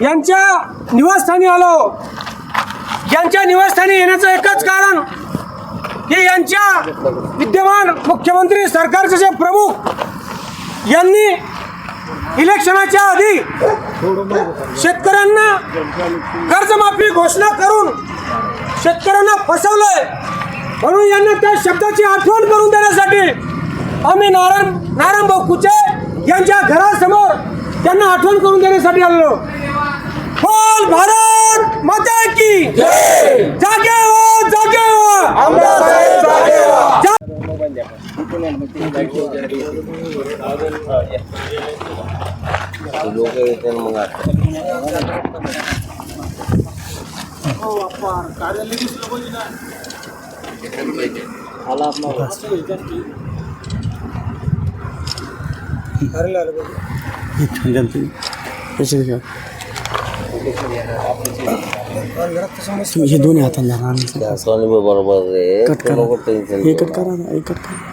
यांच्या निवासस्थानी आलो. यांच्या निवासस्थानी येण्याचं एकच कारण की यांच्या विद्यमान मुख्यमंत्री सरकारचे जे प्रमुख यांनी इलेक्शनाच्या आधी शेतकऱ्यांना कर्जमाफी घोषणा करून शेतकऱ्यांना फसवलंय. म्हणून यांना त्या शब्दाची आठवण करून देण्यासाठी आम्ही नारायण नारायण भाऊ कुचे यांच्या घरासमोर त्यांना आठवण करून देण्यासाठी आलेलो. बोल भारत माता की जागे हो जागे हो. जा- लोक येते मग आता हे दोन्ही हाताला धरा आणि त्या सोनी बरोबर रे कट तू नको करा टेन्शन एकट करा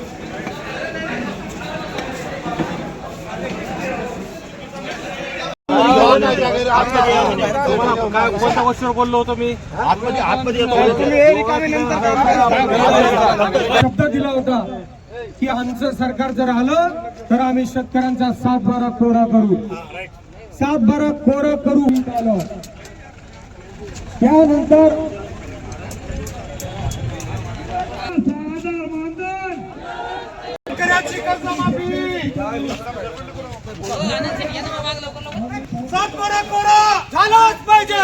कोणत्या गोष्टीवर बोललो होतो मी शब्द दिला होता की आमचं सरकार जर आलं तर आम्ही शेतकऱ्यांचा सात बारा कोरा करू. सात बारा कोरा करू. आलो. त्यानंतर शेतकऱ्याची कर्जमाफी सात बारा कोरा झालाच पाहिजे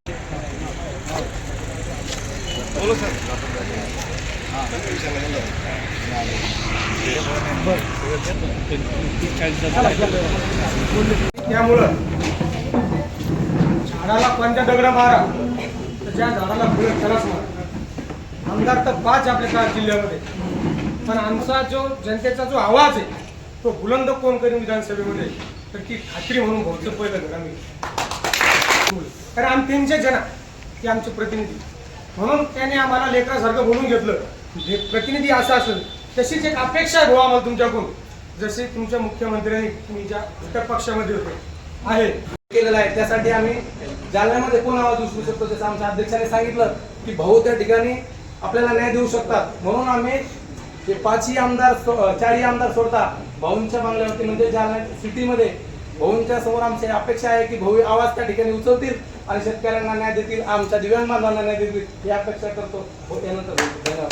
त्यामुळं झाडाला पंचा दगड मारा तर त्या झाडाला फुलं खरंच मारा. आमदार तर पाच आपल्या त्या जिल्ह्यामध्ये. पण आमचा जो जनतेचा जो आवाज आहे तो बुलंद कोण करेन विधानसभेमध्ये? तर ती खात्री म्हणून भाऊचं पहिलं घर आम्ही कारण आम्ही त्यांचे जना ते आमचे प्रतिनिधी. म्हणून त्याने आम्हाला लेकरासारखं बोलून घेतलं. जे प्रतिनिधी असं असेल तशीच एक अपेक्षा आहे भाऊ आम्हाला तुमच्याकडून. जसे तुमच्या मुख्यमंत्र्यांनी तुम्ही ज्या घटक पक्षामध्ये होते आहे. केलेलं आहे. त्यासाठी आम्ही जालन्यामध्ये कोण आवाज उचलू शकतो? जसं आमच्या अध्यक्षाने सांगितलं की भाऊ त्या ठिकाणी आपल्याला न्याय देऊ शकतात. म्हणून आम्ही ते पाचही आमदार सो- चारही आमदार सोडता भाऊंच्या मागल्यावरती म्हणजे जालना सिटीमध्ये भाऊंच्या समोर आमची अपेक्षा आहे की भाऊ आवाज त्या ठिकाणी उचलतील. आणि शेतकऱ्यांना न्याय देतील आमच्या दिव्यांग न्याय देतील ही अपेक्षा करतो हो धन्यवाद.